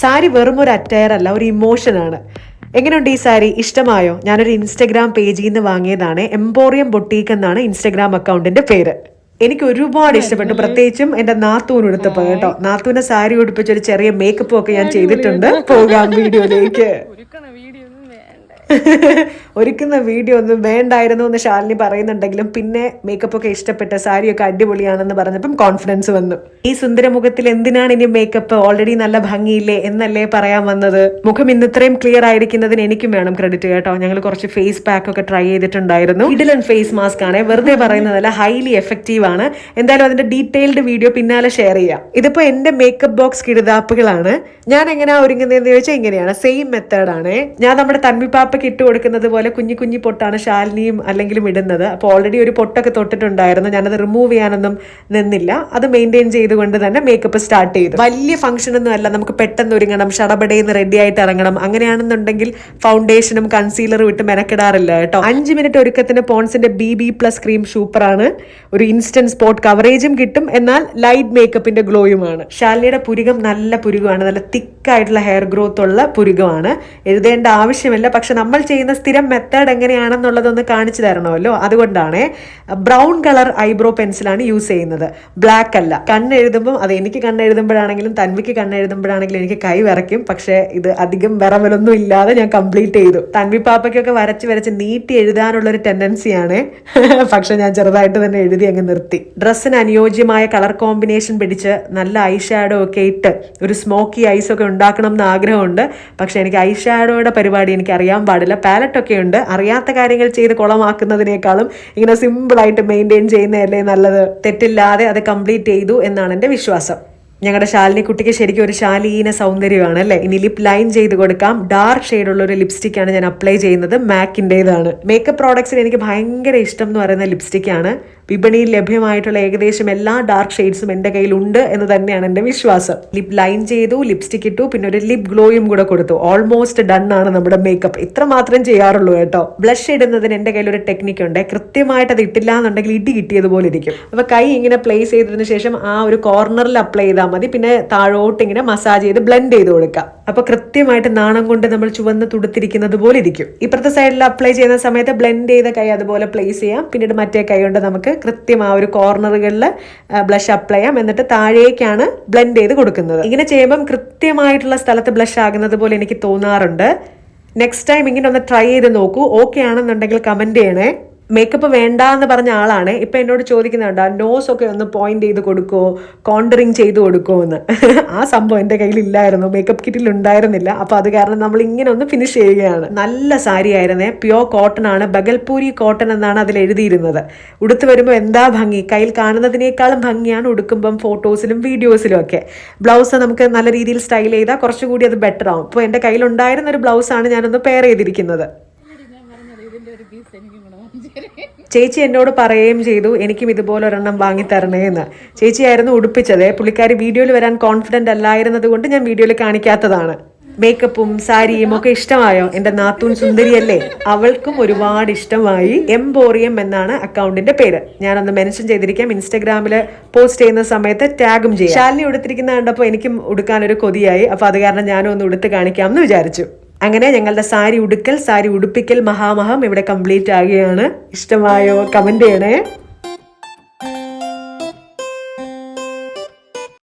സാരി വെറും ഒരു അറ്റയർ അല്ല ഒരു ഇമോഷനാണ് എങ്ങനെയുണ്ട് ഈ സാരി? ഇഷ്ടമായോ? ഞാനൊരു ഇൻസ്റ്റഗ്രാം പേജിൽ നിന്ന് വാങ്ങിയതാണ് എംപോറിയം ബൊട്ടീക്ക് എന്നാണ് ഇൻസ്റ്റഗ്രാം അക്കൗണ്ടിന്റെ പേര്. എനിക്ക് ഒരുപാട് ഇഷ്ടപ്പെട്ടു. പ്രത്യേകിച്ചും എന്റെ നാത്തൂന് ഉടുത്തപ്പോ കേട്ടോ. നാത്തൂനെ സാരി ഉടുപ്പിച്ച് ഒരു ചെറിയ മേക്കപ്പും ഒക്കെ ഞാൻ ചെയ്തിട്ടുണ്ട്. പോകാം വീഡിയോയിലേക്ക് ഒരുക്കണ വീഡിയോ ഒന്നും വേണ്ട ഒരുക്കുന്ന വീഡിയോ ഒന്നും വേണ്ടായിരുന്നു എന്ന് ശാലിനി പറയുന്നുണ്ടെങ്കിലും പിന്നെ മേക്കപ്പ് ഒക്കെ ഇഷ്ടപ്പെട്ട സാരിയൊക്കെ അടിപൊളിയാണെന്ന് പറഞ്ഞപ്പം കോൺഫിഡൻസ് വന്നു. ഈ സുന്ദര മുഖത്തിൽ എന്തിനാണ് ഇനി മേക്കപ്പ് ഓൾറെഡി നല്ല ഭംഗിയില്ലേ എന്നല്ലേ പറയാൻ വന്നത്? മുഖം ഇന്ന് ഇത്രയും ക്ലിയർ ആയിരിക്കുന്നതിന് എനിക്കും വേണം ക്രെഡിറ്റ് കേട്ടോ. ഞങ്ങൾ കുറച്ച് ഫേസ് പാക്ക് ഒക്കെ ട്രൈ ചെയ്തിട്ടുണ്ടായിരുന്നു. ഇഡിലൻ ഫേസ് മാസ്ക് ആണ്. വെറുതെ പറയുന്നതല്ല ഹൈലി എഫക്റ്റീവ് ആണ്. എന്തായാലും അതിന്റെ ഡീറ്റെയിൽഡ് വീഡിയോ പിന്നാലെ ഷെയർ ചെയ്യാം. ഇതിപ്പോ എന്റെ മേക്കപ്പ് ബോക്സ് കിടുതാപ്പുകളാണ്. ഞാൻ എങ്ങനെയാ ഒരുങ്ങുന്നതെന്ന് ചോദിച്ചാൽ ഇങ്ങനെയാണ്. സെയിം മെത്തേഡ് ആണ്. ഞാൻ നമ്മുടെ തൻവിപ്പാപ്പയ്ക്ക് ഇട്ട് കൊടുക്കുന്നത് പോലെ കുഞ്ഞു കുഞ്ഞു പൊട്ടാണ് ശാലിനിയും അല്ലെങ്കിലും ഇടുന്നത്. അപ്പോൾ ഓൾറെഡി ഒരു പൊട്ടൊക്കെ തൊട്ടിട്ടുണ്ടായിരുന്നു. ഞാനത് റിമൂവ് ചെയ്യാനൊന്നും നിന്നില്ല. അത് മെയിന്റെയിൻ ചെയ്തുകൊണ്ട് തന്നെ മേക്കപ്പ് സ്റ്റാർട്ട് ചെയ്തു. വലിയ ഫംഗ്ഷൻ ഒന്നും അല്ല. നമുക്ക് പെട്ടെന്ന് ഒരുങ്ങണം ഷടപടേന്ന് റെഡി ആയിട്ട് ഇറങ്ങണം. അങ്ങനെയാണെന്നുണ്ടെങ്കിൽ ഫൗണ്ടേഷനും കൺസീലറും ഇട്ട് മെനക്കെടാറില്ല കേട്ടോ. അഞ്ച് മിനിറ്റ് ഒരുക്കത്തിന് പോൺസിന്റെ ബി ബി പ്ലസ് ക്രീം സൂപ്പറാണ് ഒരു ഇൻസ്റ്റന്റ് സ്പോട്ട് കവറേജും കിട്ടും. എന്നാൽ ലൈറ്റ് മേക്കപ്പിന്റെ ഗ്ലോയുമാണ് ശാലിനിയുടെ പുരുകം നല്ല പുരുകമാണ്. നല്ല തിക്കായിട്ടുള്ള ഹെയർ ഗ്രോത്ത് ഉള്ള പുരുകമാണ്. എഴുതേണ്ട ആവശ്യമില്ല. പക്ഷെ നമ്മൾ ചെയ്യുന്ന സ്ഥിരം മെത്തേഡ് എങ്ങനെയാണെന്നുള്ളതൊന്ന് കാണിച്ചു തരണമല്ലോ. അതുകൊണ്ടാണ് ബ്രൗൺ കളർ ഐബ്രോ പെൻസിലാണ് യൂസ് ചെയ്യുന്നത്. ബ്ലാക്ക് അല്ല. കണ്ണെഴുതുമ്പോൾ അത് എനിക്ക് കണ്ണെഴുതുമ്പോഴാണെങ്കിലും തൻവിക്ക് കണ്ണെഴുതുമ്പോഴാണെങ്കിലും എനിക്ക് കൈ വിറയ്ക്കും പക്ഷേ ഇത് അധികം വിറവലൊന്നും ഇല്ലാതെ ഞാൻ കംപ്ലീറ്റ് ചെയ്തു. തൻവി പാപ്പയ്ക്കൊക്കെ വരച്ച് വരച്ച് നീട്ടി എഴുതാനുള്ള ഒരു ടെൻഡൻസിയാണ് പക്ഷെ ഞാൻ ചെറുതായിട്ട് തന്നെ എഴുതി അങ്ങ് നിർത്തി. ഡ്രസ്സിന് അനുയോജ്യമായ കളർ കോമ്പിനേഷൻ പിടിച്ച് നല്ല ഐ ഷാഡോ ഒക്കെ ഇട്ട് ഒരു സ്മോക്കി ഐസ് ഒക്കെ ഉണ്ടാക്കണം എന്ന് ആഗ്രഹമുണ്ട്. പക്ഷെ എനിക്ക് ഐ ഷാഡോയുടെ പരിപാടി എനിക്ക് അറിയാൻ പാടില്ല. പാലറ്റൊക്കെ ഉണ്ട്. അറിയാത്ത കാര്യങ്ങൾ ചെയ്ത് കുളമാക്കുന്നതിനേക്കാളും ഇങ്ങനെ സിമ്പിളായിട്ട് മെയിന്റെയിൻ ചെയ്യുന്നതല്ലേ നല്ലത്? തെറ്റില്ലാതെ അത് കംപ്ലീറ്റ് ചെയ്തു എന്നാണ് എന്റെ വിശ്വാസം. ഞങ്ങളുടെ ശാലിനി കുട്ടിക്ക് ശരിക്കും ഒരു ശാലീന സൗന്ദര്യമാണ് അല്ലേ? ഇനി ലിപ് ലൈൻ ചെയ്ത് കൊടുക്കാം. ഡാർക്ക് ഷെയ്ഡ് ഉള്ള ഒരു ലിപ്സ്റ്റിക് ആണ് ഞാൻ അപ്ലൈ ചെയ്യുന്നത്. മാക്കിന്റെതാണ് മേക്കപ്പ് പ്രോഡക്ട്സിൽ എനിക്ക് ഭയങ്കര ഇഷ്ടം എന്ന് പറയുന്ന ലിപ്സ്റ്റിക് ആണ്. വിപണിയിൽ ലഭ്യമായിട്ടുള്ള ഏകദേശം എല്ലാ ഡാർക്ക് ഷെയ്ഡ്സും എന്റെ കയ്യിലുണ്ട് എന്ന് തന്നെയാണ് എന്റെ വിശ്വാസം. ലിപ് ലൈൻ ചെയ്തു ലിപ്സ്റ്റിക് ഇട്ടു പിന്നെ ഒരു ലിപ് ഗ്ലോയും കൂടെ കൊടുത്തു. ഓൾമോസ്റ്റ് ഡൺ ആണ് നമ്മുടെ മേക്കപ്പ് ഇത്ര മാത്രം ചെയ്യാറുള്ളൂ കേട്ടോ. ബ്ലഷ് ഇടുന്നതിന് എന്റെ കയ്യിൽ ഒരു ടെക്നിക് ഉണ്ട്. കൃത്യമായിട്ട് അത് ഇട്ടില്ല എന്നുണ്ടെങ്കിൽ ഇടി കിട്ടിയതുപോലെ ഇരിക്കും. അപ്പോൾ കൈ ഇങ്ങനെ പ്ലേസ് ചെയ്തതിന് ശേഷം ആ ഒരു കോർണറിൽ അപ്ലൈ ചെയ്താൽ മതി. പിന്നെ താഴോട്ട് ഇങ്ങനെ മസാജ് ചെയ്ത് ബ്ലെൻഡ് ചെയ്ത് കൊടുക്കുക അപ്പൊ കൃത്യമായിട്ട് നാണം കൊണ്ട് നമ്മൾ ചുവന്ന് തുടുത്തിരിക്കുന്നത് പോലെ ഇരിക്കും. ഇപ്പുറത്തെ സൈഡിൽ അപ്ലൈ ചെയ്യുന്ന സമയത്ത് ബ്ലെൻഡ് ചെയ്ത കൈ അതുപോലെ പ്ലേസ് ചെയ്യാം. പിന്നീട് മറ്റേ കൈ കൊണ്ട് നമുക്ക് കൃത്യം ആ ഒരു കോർണറുകളിൽ ബ്ലഷ് അപ്ലൈ ചെയ്യാം. എന്നിട്ട് താഴേക്കാണ് ബ്ലെൻഡ് ചെയ്ത് കൊടുക്കുന്നത്. ഇങ്ങനെ ചെയ്യുമ്പം കൃത്യമായിട്ടുള്ള സ്ഥലത്ത് ബ്ലഷ് ആകുന്നത് പോലെ എനിക്ക് തോന്നാറുണ്ട്. നെക്സ്റ്റ് ടൈം ഇങ്ങനെ ഒന്ന് ട്രൈ ചെയ്ത് നോക്കൂ. ഓക്കെ ആണെന്നുണ്ടെങ്കിൽ കമന്റ് ചെയ്യണേ. മേക്കപ്പ് വേണ്ട എന്ന് പറഞ്ഞ ആളാണ്. ഇപ്പൊ എന്നോട് ചോദിക്കുന്നുണ്ട് ആ ഒക്കെ ഒന്ന് പോയിന്റ് ചെയ്ത് കൊടുക്കോ? കോണ്ടറിങ് ചെയ്ത് കൊടുക്കോ എന്ന് ആ സംഭവം എന്റെ കയ്യിൽ ഇല്ലായിരുന്നു മേക്കപ്പ് കിറ്റിൽ ഉണ്ടായിരുന്നില്ല. അപ്പൊ അത് കാരണം നമ്മൾ ഇങ്ങനെ ഒന്ന് ഫിനിഷ് ചെയ്യുകയാണ്. നല്ല സാരി ആയിരുന്നേ. പ്യോർ കോട്ടൺ ആണ്. ബഗൽപൂരി കോട്ടൺ എന്നാണ് അതിൽ എഴുതിയിരുന്നത്. ഉടുത്ത് വരുമ്പോൾ എന്താ ഭംഗി? കയ്യിൽ കാണുന്നതിനേക്കാളും ഭംഗിയാണ് ഉടുക്കുമ്പം ഫോട്ടോസിലും വീഡിയോസിലും ഒക്കെ. ബ്ലൗസ് നമുക്ക് നല്ല രീതിയിൽ സ്റ്റൈൽ ചെയ്താൽ കുറച്ചുകൂടി അത് ബെറ്റർ ആവും. അപ്പോൾ എന്റെ കയ്യിൽ ഉണ്ടായിരുന്ന ഒരു ബ്ലൗസാണ് ഞാനൊന്ന് പെയർ ചെയ്തിരിക്കുന്നത് ഞാൻ പറഞ്ഞത് ഇതിന്റെ ഒരു പീസ് എനിക്കും കൂടെ വാങ്ങിച്ചു തരാം ചേച്ചി എന്നോട് പറയുകയും ചെയ്തു എനിക്കും ഇതുപോലെ ഒരെണ്ണം വാങ്ങി തരണേ എന്ന്. ചേച്ചിയായിരുന്നു ഉടുപ്പിച്ചത്. പുള്ളിക്കാരി വീഡിയോയിൽ വരാൻ കോൺഫിഡന്റ് അല്ലായിരുന്നത് കൊണ്ട് ഞാൻ വീഡിയോയിൽ കാണിക്കാത്തതാണ്. മേക്കപ്പും സാരിയും ഒക്കെ ഇഷ്ടമായോ? എന്റെ നാത്തൂൻ സുന്ദരിയല്ലേ? അവൾക്കും ഒരുപാട് ഇഷ്ടമായി. എംബോറിയം എന്നാണ് അക്കൗണ്ടിന്റെ പേര്. ഞാൻ ഞാനൊന്ന് മെൻഷൻ ചെയ്തിരിക്കാം. ഇൻസ്റ്റാഗ്രാമിൽ പോസ്റ്റ് ചെയ്യുന്ന സമയത്ത് ടാഗും ചെയ്യാം. ശാലിനി ഉടുത്തിരിക്കുന്ന കണ്ടപ്പോൾ എനിക്കും ഉടുക്കാൻ ഒരു കൊതിയായി. അപ്പൊ അത് കാരണം ഞാനും ഒന്ന് ഉടുത്ത് കാണിക്കാം എന്ന് വിചാരിച്ചു. അങ്ങനെ ഞങ്ങളുടെ സാരി ഉടുക്കൽ സാരി ഉടുപ്പിക്കൽ മഹാമഹം ഇവിടെ കംപ്ലീറ്റ് ആകുകയാണ് ഇഷ്ടമായോ കമന്റ് ചെയ്യണേ?